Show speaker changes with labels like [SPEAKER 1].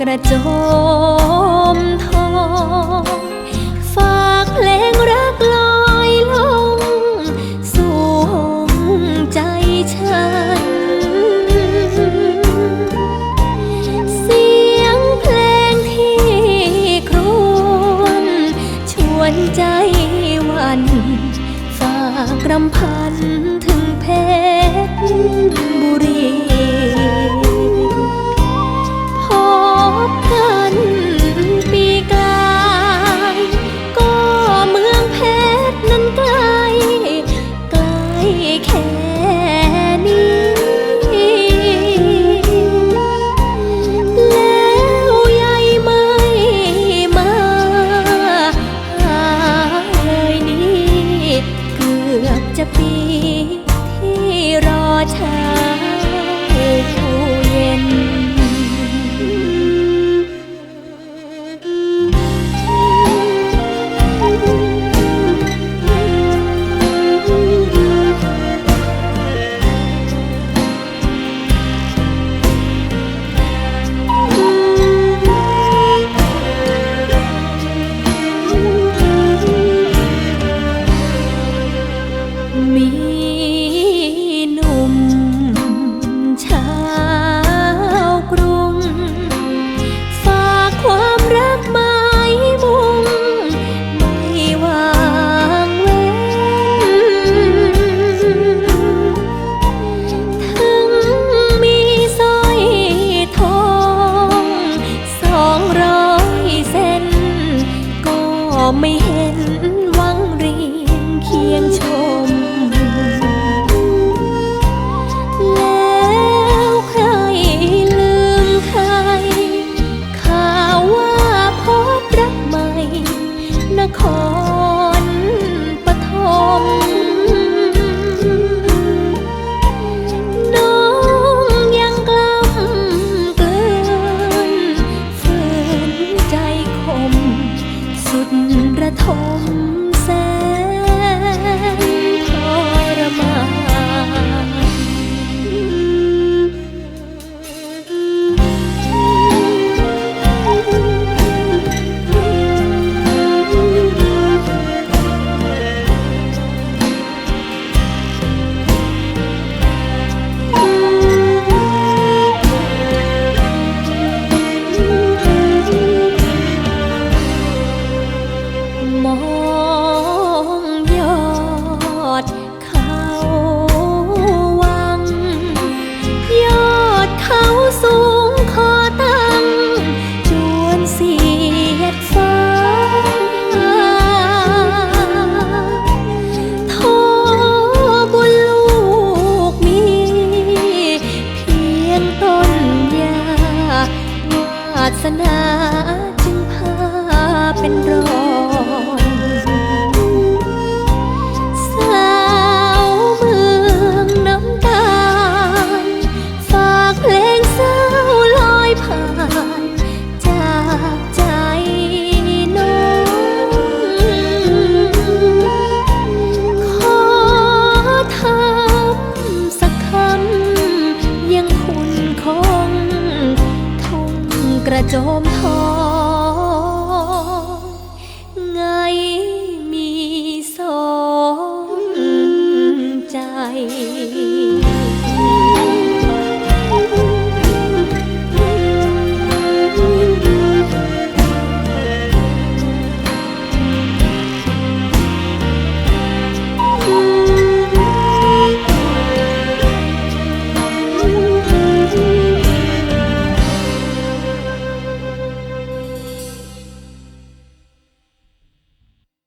[SPEAKER 1] กระโจมทองฝากเพลงรักลอยลง สู่ห้องใจฉัน เสียงเพลงที่ครวนชวนใจวัน ฝากรำพันถึงเพชร ที่รอเธอ ไม่ กระโจมทองไงมีสองใจ